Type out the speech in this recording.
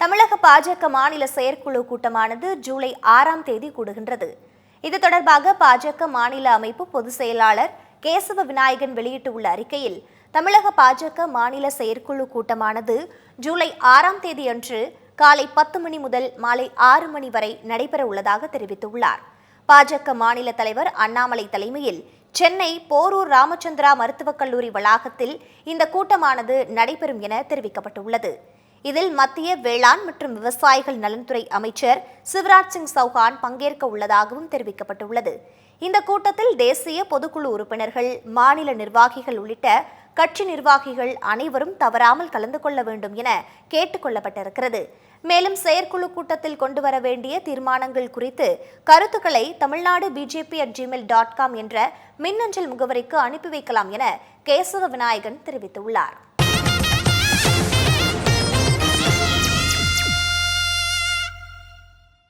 தமிழக பாஜக மாநில செயற்குழு கூட்டமானது ஜூலை ஆறாம் தேதி கூடுகின்றது. இது தொடர்பாக பாஜக மாநில அமைப்பு பொதுச் செயலாளர் கேசவ விநாயகன் வெளியிட்டுள்ள அறிக்கையில் தமிழக பாஜக மாநில செயற்குழு கூட்டமானது ஜூலை ஆறாம் தேதி அன்று காலை பத்து மணி முதல் மாலை ஆறு மணி வரை நடைபெற உள்ளதாக தெரிவித்துள்ளார். பாஜக மாநில தலைவர் அண்ணாமலை தலைமையில் சென்னை போரூர் ராமச்சந்திரா மருத்துவக் கல்லூரி வளாகத்தில் இந்த கூட்டமானது நடைபெறும் என தெரிவிக்கப்பட்டுள்ளது. இதில் மத்திய வேளாண் மற்றும் விவசாயிகள் நலன்துறை அமைச்சர் சிவராஜ் சிங் சௌஹான் பங்கேற்க உள்ளதாகவும் தெரிவிக்கப்பட்டுள்ளது. இந்த கூட்டத்தில் தேசிய பொதுக்குழு உறுப்பினர்கள் மாநில நிர்வாகிகள் உள்ளிட்ட கட்சி நிர்வாகிகள் அனைவரும் தவறாமல் கலந்து கொள்ள வேண்டும் என கேட்டுக்கொள்ளப்பட்டிருக்கிறது மேலும் செயற்குழு கூட்டத்தில் கொண்டு வர வேண்டிய தீர்மானங்கள் குறித்து கருத்துக்களை Tamil Nadu BJP at Gmail dot com என்ற மின்னஞ்சல் முகவரிக்கு அனுப்பி வைக்கலாம் என கேசவ விநாயகன் தெரிவித்துள்ளார்.